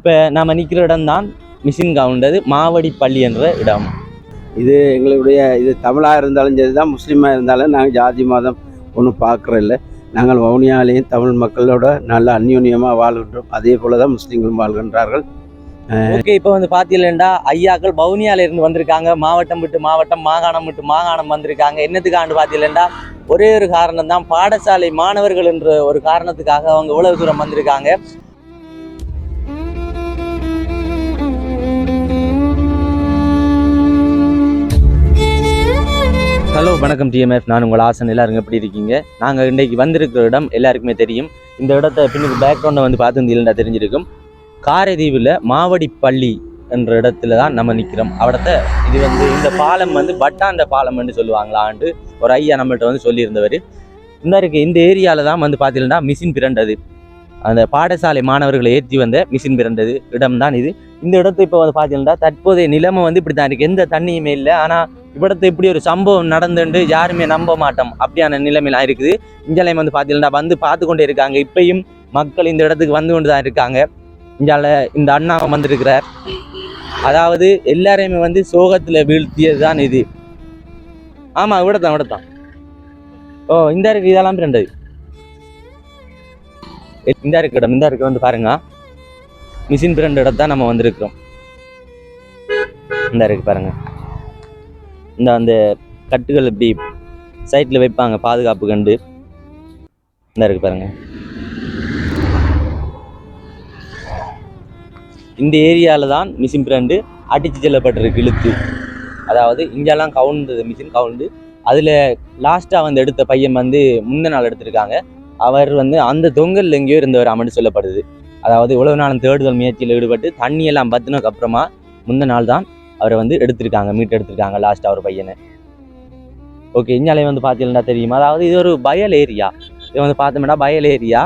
இப்போ நம்ம நிற்கிற இடம் தான் மிஷின் கவுண்டது மாவடி பள்ளி என்ற இடம். இது எங்களுடைய இது தமிழாக இருந்தாலும் சரி தான் முஸ்லீமாக இருந்தாலும் நாங்கள் ஜாதி மதம் ஒன்றும் பார்க்குறதில்ல நாங்கள் வவுனியாலையும் தமிழ் மக்களோட நல்ல அந்யோன்யமாக வாழ்கின்றோம். அதே போல தான் முஸ்லீம்களும் வாழ்கின்றார்கள். ஓகே இப்போ வந்து பார்த்தீங்கன்னா ஐயாக்கள் பவுனியால இருந்து வந்திருக்காங்க. மாவட்டம் விட்டு மாவட்டம் மாகாணம் விட்டு மாகாணம் வந்திருக்காங்க. என்னத்துக்காண்டு பார்த்தீங்கன்னா ஒரே ஒரு காரணம் தான் பாடசாலை மாணவர்கள் என்ற ஒரு காரணத்துக்காக அவங்க இவ்வளவு தூரம் வந்திருக்காங்க. ஹலோ வணக்கம் டிஎம்எஃப் நான் உங்கள் ஆசன். எல்லாரும் எப்படி இருக்கீங்க? நாங்கள் இன்றைக்கு வந்திருக்கிற இடம் எல்லாருக்குமே தெரியும். இந்த இடத்த பின்னுக்கு பேக்ரவுண்டை வந்து பார்த்துருந்தீங்கன்னா தெரிஞ்சிருக்கும். காரைதீவில் மாவடி பள்ளி என்ற இடத்துல தான் நம்ம நிற்கிறோம் அவடத்த இது வந்து இந்த பாலம் வந்து பட்டாண்ட பாலம்னு சொல்லுவாங்களான்ட்டு ஒரு ஐயா நம்மள்கிட்ட வந்து சொல்லியிருந்தவர். இந்த இருக்கு இந்த ஏரியாவில் தான் வந்து பார்த்தீங்கன்னா மிஷின் பிறண்டது அந்த பாடசாலை மாணவர்களை ஏற்றி வந்த மிஷின் பிறந்தது. இடம் தான் இது. இந்த இடத்து இப்போ வந்து பார்த்தீங்கன்னா தற்போதைய நிலைமை வந்து இப்படி தான் இருக்குது எந்த தண்ணியுமே இல்லை. ஆனால் இவ்விடத்து இப்படி ஒரு சம்பவம் நடந்துட்டு யாருமே நம்ப மாட்டோம். அப்படியான நிலைமையெல்லாம் இருக்குது இஞ்சாலையும் வந்து பார்த்தீங்கன்னா வந்து பார்த்து கொண்டே இருக்காங்க. இப்பயும் மக்கள் இந்த இடத்துக்கு வந்து கொண்டு தான் இருக்காங்க. இந்தியாவில் இந்த அண்ணா வந்திருக்கிறார். அதாவது எல்லாரையுமே வந்து சோகத்தில் வீழ்த்தியது தான் இது. ஆமாம் இவிடத்தான் இவிடத்தான் ஓ இந்த இருக்கு இதெல்லாம் ரெண்டு இந்த இருக்கு இடம் இந்த இருக்கு வந்து பாருங்க. மிஷின் பிறண்ட இடத்தான் நம்ம வந்திருக்கிறோம். இந்த இருக்கு பாருங்கள் இந்த அந்த கட்டுகள் இப்படி சைட்டில் வைப்பாங்க பாதுகாப்பு கண்டு. இந்த இருக்கு பாருங்க. இந்த ஏரியாவில் தான் மிஷின் பிராண்டு அடித்து செல்லப்பட்டிருக்கு இழுத்து. அதாவது இங்கெல்லாம் கவுண்டது மிஷின் கவுண்டு அதில் லாஸ்ட்டாக வந்து எடுத்த பையன் வந்து முந்தின நாள் எடுத்திருக்காங்க. அவர் வந்து அந்த தொங்கல் எங்கேயோ இருந்தவர் அமன்னு சொல்லப்படுது. அதாவது இவ்வளவு நாளும் தேடுதல் முயற்சியில் ஈடுபட்டு தண்ணியெல்லாம் பத்தினதுக்கு அப்புறமா முந்தின நாள் தான் அவரை வந்து எடுத்திருக்காங்க மீட் எடுத்திருக்காங்க லாஸ்ட்டாக ஒரு பையனை. ஓகே இஞ்சாலே வந்து பார்த்தீங்கன்னா தெரியுமா? அதாவது இது ஒரு பயல் ஏரியா. இது வந்து பார்த்தோம்னா பயல் ஏரியா.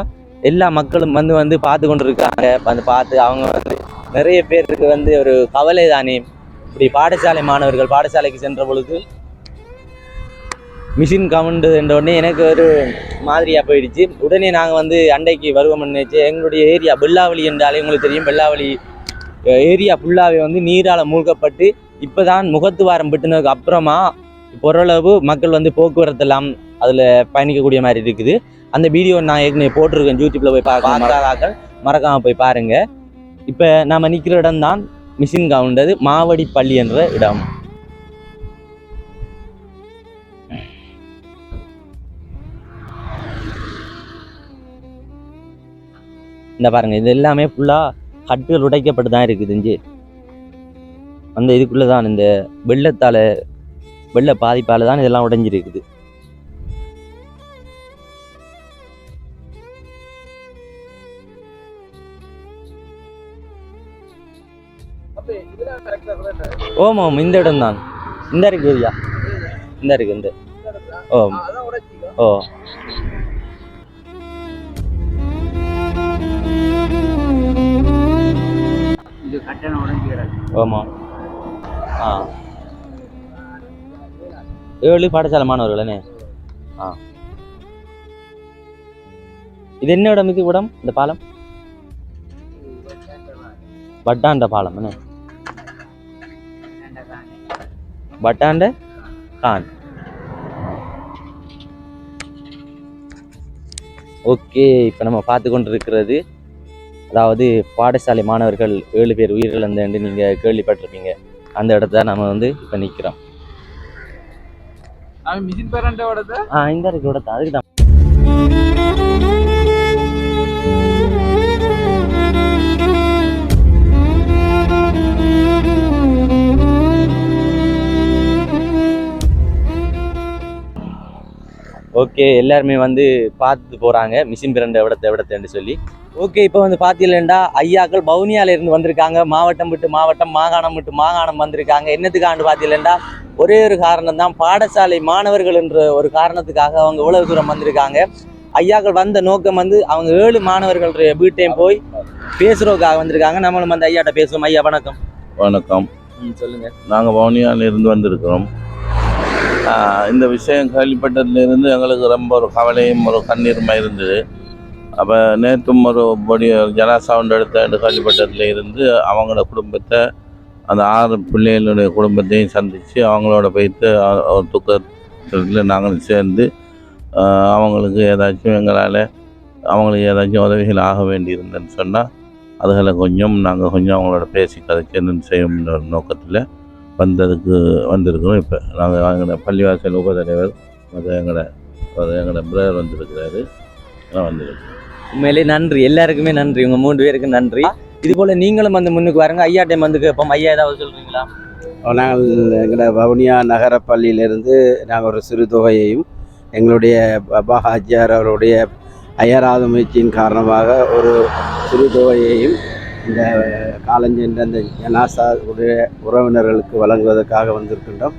எல்லா மக்களும் வந்து வந்து பார்த்து கொண்டு இருக்காங்க வந்து பார்த்து அவங்க வந்து நிறைய பேருக்கு வந்து ஒரு கவலை தானே. இப்படி பாடசாலை மாணவர்கள் பாடசாலைக்கு சென்ற பொழுது மிஷின் கவுண்டு என்ற உடனே எனக்கு ஒரு மாதிரியாக போயிடுச்சு. உடனே நாங்கள் வந்து அண்டைக்கு வருவோம்னு நினச்சி எங்களுடைய ஏரியா வெள்ளாவளி என்றாலே உங்களுக்கு தெரியும். வெள்ளாவளி ஏரியா ஃபுல்லாகவே வந்து நீரால் மூழ்கப்பட்டு இப்போ தான் முகத்துவாரம் பிட்டுனதுக்கு அப்புறமா ஓரளவு மக்கள் வந்து போக்குவரத்து எல்லாம் அதில் பயணிக்கக்கூடிய மாதிரி இருக்குது. அந்த வீடியோ நான் ஏற்கனவே போட்டிருக்கேன் யூடியூப்பில் போய் பார்க்க பார்க்காதாக்கள் மறக்காமல் போய் பாருங்கள் இப்போ நம்ம நிற்கிற இடம் தான் மிஷின் கவுண்டது மாவடி பள்ளி என்ற இடம். இந்த பாருங்க இது எல்லாமே ஃபுல்லாக கட்டுகள் உடைக்கப்பட்டு தான் இருக்குது இஞ்சி. அந்த இதுக்குள்ளே தான் இந்த வெள்ளத்தால் வெள்ள பாதிப்பால் தான் இதெல்லாம் உடைஞ்சிருக்குது. ஓம் ஓம் இந்த இடம் தான் இந்த இருக்கு ஏரியா இந்த இருக்கு இந்த. ஓ ஓ. கொஞ்சம் கட்டணம் உடஞ்சி ஆமாம் ஆ. ஏழு பாடசாலை மாணவர்களே ஆ. இது என்ன இடம் இது இடம் இந்த பாலம்? பட்டாண்ட பாலம் என்ன? பட்டாண்ட கான். ஓகே இப்போ நம்ம பார்த்து கொண்டிருக்கிறது அதாவது பாடசாலை மாணவர்கள் ஏழு பேர் உயிரிழந்தேன்னு நீங்கள் கேள்விப்பட்டிருப்பீங்க. அந்த இடத்துல நம்ம வந்து இப்போ நிற்கிறோம் ஆ இந்த இருக்கு இடத்த அதுக்கு தான் ஓகே எல்லாருமே வந்து பார்த்துட்டு போகிறாங்க மிஷின் பிறண்ட விடத்தை விடத்தைன்னு சொல்லி. ஓகே இப்போ வந்து பார்த்தீங்களா ஐயாக்கள் பவுனியால இருந்து வந்திருக்காங்க. மாவட்டம் விட்டு மாவட்டம் மாகாணம் விட்டு மாகாணம் வந்திருக்காங்க. என்னத்துக்காண்டு பார்த்தீங்களா ஒரே ஒரு காரணம் தான் பாடசாலை மாணவர்கள் என்ற ஒரு காரணத்துக்காக அவங்க இவ்வளவு தூரம் வந்திருக்காங்க. ஐயாக்கள் வந்த நோக்கம் வந்து அவங்க ஏழு மாணவர்கள் வீட்டையும் போய் பேசுறதுக்காக வந்திருக்காங்க. நம்மளும் அந்த ஐயாட்ட பேசுவோம். ஐயா வணக்கம். வணக்கம். ம் சொல்லுங்க. நாங்கள் வவுனியால இருந்து வந்திருக்கிறோம். இந்த விஷயம் கேள்விப்பட்டதுலேருந்து எங்களுக்கு ரொம்ப ஒரு கவலையும் ஒரு கண்ணீருமா இருந்தது. அப்போ நேற்றும் ஒரு பொடி ஜனா சவுண்ட் எடுத்த கேள்விப்பட்டதுல இருந்து அவங்களோட குடும்பத்தை அந்த ஆறு பிள்ளைகளுடைய குடும்பத்தையும் சந்தித்து அவங்களோட போயிட்டு ஒரு துக்கத்தில் நாங்களும் சேர்ந்து அவங்களுக்கு ஏதாச்சும் எங்களால் அவங்களுக்கு ஏதாச்சும் உதவிகள் ஆக வேண்டியிருந்தேன்னு சொன்னால் அதுகளை கொஞ்சம் நாங்கள் கொஞ்சம் அவங்களோட பேசி கதைச்சு செய்யும் நோக்கத்தில் வந்ததுக்கு வந்திருக்கிறோம். இப்போ நாங்கள் எங்களோட பள்ளிவாசல் உபதலைவர் அது எங்களோட அது எங்களோட பிரதர் வந்திருக்கிறாரு. நான் வந்திருக்கேன் உண்மையிலே நன்றி. எல்லாருக்குமே நன்றி. உங்க மூன்று பேருக்கு நன்றி. இது போல நீங்களும் வந்து முன்னுக்கு வரங்க. ஐயா டைம் வந்து கேட்போம். ஐயா ஏதாவது சொல்றீங்களா? நாங்கள் எங்களோட வவுனியா நகர பள்ளியிலிருந்து நாங்கள் ஒரு சிறு தொகையையும் எங்களுடைய பாபா ஹாஜியார் அவருடைய அயராத முயற்சியின் காரணமாக ஒரு சிறு தொகையையும் இந்த காலஞ்சென்ற அந்த ஜனாசா உடைய உறவினர்களுக்கு வழங்குவதற்காக வந்திருக்கின்றோம்.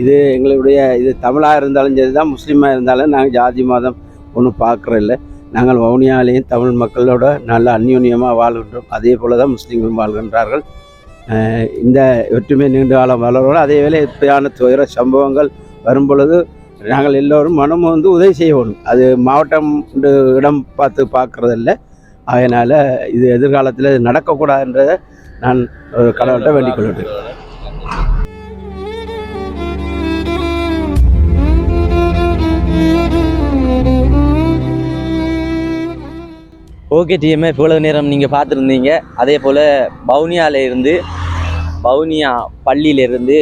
இது எங்களுடைய இது தமிழாக இருந்தாலும் சரி தான் முஸ்லீமாக இருந்தாலும் நாங்கள் ஜாதி மதம் ஒன்றும் பார்க்குறதில்ல. நாங்கள் வவுனியாலேயும் தமிழ் மக்களோட நல்ல அந்யோன்யமாக வாழ்கின்றோம். அதே போல தான் முஸ்லீம்களும் வாழ்கின்றார்கள். இந்த ஒற்றுமை நீண்ட காலம் வளரோடு அதே வேளை இப்படியான துயர சம்பவங்கள் வரும் பொழுது நாங்கள் எல்லோரும் மனம் வந்து உதவி செய்யணும் அது மாவட்டம் இடம் பார்த்து பார்க்குறதில்ல. அதனால் இது எதிர்காலத்தில் இது நடக்கக்கூடாதுன்றதை நான் ஒரு கடவுள்கிட்ட வேண்டிக் கொள்கிறேன். ஓகே டிஎம்ஏ இவ்வளவு நேரம் நீங்கள் பார்த்துருந்தீங்க. அதே போல் பவுனியால இருந்து பவுனியா பள்ளியில இருந்து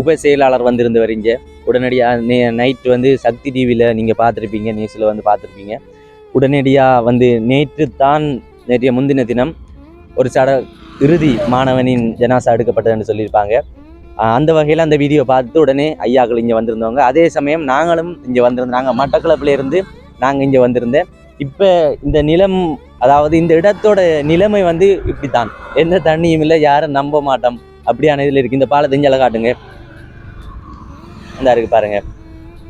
உப செயலாளர் வந்திருந்து வரீங்க. உடனடியாக நே நைட் வந்து சக்தி டிவியில் நீங்கள் பார்த்துருப்பீங்க நியூஸில் வந்து பார்த்துருப்பீங்க. உடனடியாக வந்து நேற்று தான் நேற்றைய முந்தின தினம் ஒரு சட இறுதி மாணவனின் ஜனாசா எடுக்கப்பட்டதுன்னு சொல்லியிருப்பாங்க. அந்த வகையில் அந்த வீடியோ பார்த்து உடனே ஐயாக்கள் இங்கே வந்திருந்தவங்க. அதே சமயம் நாங்களும் இங்கே வந்திருந்தோம். நாங்கள் மட்டக்களப்பில் இருந்து நாங்கள் இங்கே வந்திருந்தேன். இப்போ இந்த நிலம் அதாவது இந்த இடத்தோட நிலைமை வந்து இப்படித்தான். எந்த தண்ணியும் இல்லை யாரும் நம்ப மாட்டோம். அப்படியான இதில் இருக்குது இந்த பாலத்தை இங்கே காட்டுங்க. இந்த இருக்கு பாருங்கள்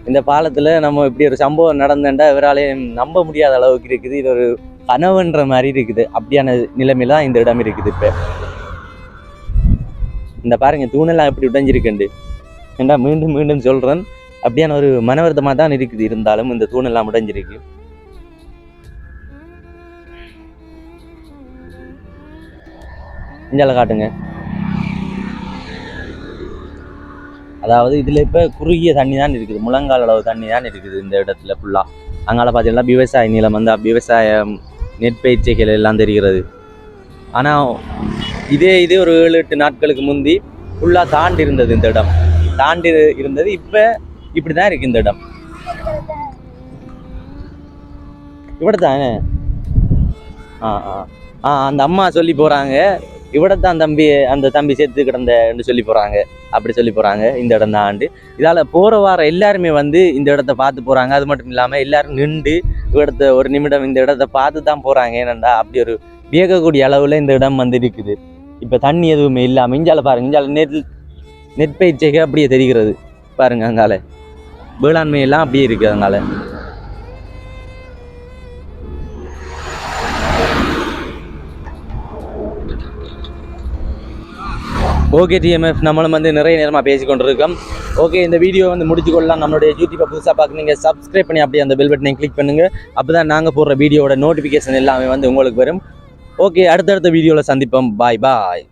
இந்த பாலத்தில் நம்ம இப்படி ஒரு சம்பவம் நடந்தேன்டா இவராலையும் நம்ப முடியாத அளவுக்கு இருக்குது. இது ஒரு கனவுன்ற மாதிரி இருக்குது. அப்படியான நிலைமையில தான் இந்த இடம் இருக்குது இப்போ. இந்த பாருங்க தூணெல்லாம் எப்படி உடைஞ்சிருக்குண்டு. ஏண்டா மீண்டும் மீண்டும் சொல்கிறேன் அப்படியான ஒரு மனவர்த்தமாக தான் இருக்குது. இருந்தாலும் இந்த தூணெல்லாம் உடைஞ்சிருக்கு. இஞ்சால காட்டுங்க. அதாவது இதில் இப்போ குறுகிய தண்ணி தான் இருக்குது. முழங்கால் அளவு தண்ணி தான் இருக்குது இந்த இடத்துல ஃபுல்லாக அங்கால பார்த்தீங்கன்னா விவசாய நிலம் வந்து விவசாயம் நெற்பயிற்சிகள் எல்லாம் தெரிகிறது. ஆனால் இதே இது ஒரு ஏழு எட்டு நாட்களுக்கு முந்தி ஃபுல்லாக தாண்டி இருந்தது இந்த இடம். தாண்டி இருந்தது இப்போ இப்படி தான் இருக்குது இந்த இடம். இப்படி தானே ஆ. ஆ ஆ. அந்த அம்மா சொல்லி போகிறாங்க இவிடத்தான் தம்பி அந்த தம்பி செத்து கிடந்தன்னு சொல்லி போகிறாங்க அப்படி சொல்லி போகிறாங்க இந்த இடம் தான் ஆண்டு. இதால் போகிற வார எல்லாருமே வந்து இந்த இடத்த பார்த்து போகிறாங்க அது மட்டும் இல்லாமல் எல்லாரும் நின்று இடத்த ஒரு நிமிடம் இந்த இடத்த பார்த்து தான் போகிறாங்க ஏனண்டா அப்படி ஒரு வியக்கக்கூடிய அளவில் இந்த இடம் வந்து இருக்குது. இப்போ தண்ணி எதுவுமே இல்லாமல் இஞ்சால பாருங்க இஞ்சால நெல் நெற்பயிற்சிகள் அப்படியே தெரிகிறது. பாருங்கள் அங்கால. வேளாண்மை எல்லாம் அப்படியே இருக்குது அங்கால. ஓகே டிஎம்எஃப் நம்மளும் வந்து நிறைய நேரமாக பேசி கொண்டிருக்கோம் ஓகே இந்த வீடியோ வந்து முடிச்சு கொள்ளலாம் நம்மளுடைய யூடியூப்பை புதுசாக பார்க்குறீங்க சப்ஸ்கிரைப் பண்ணி அப்படியே அந்த பெல் பட்டனை கிளிக் பண்ணுங்கள் அப்போ தான் நாங்கள் போடுற வீடியோட நோட்டிஃபிகேஷன் எல்லாமே வந்து உங்களுக்கு வரும். ஓகே அடுத்தடுத்த வீடியோவில் சந்திப்போம். பாய் பாய்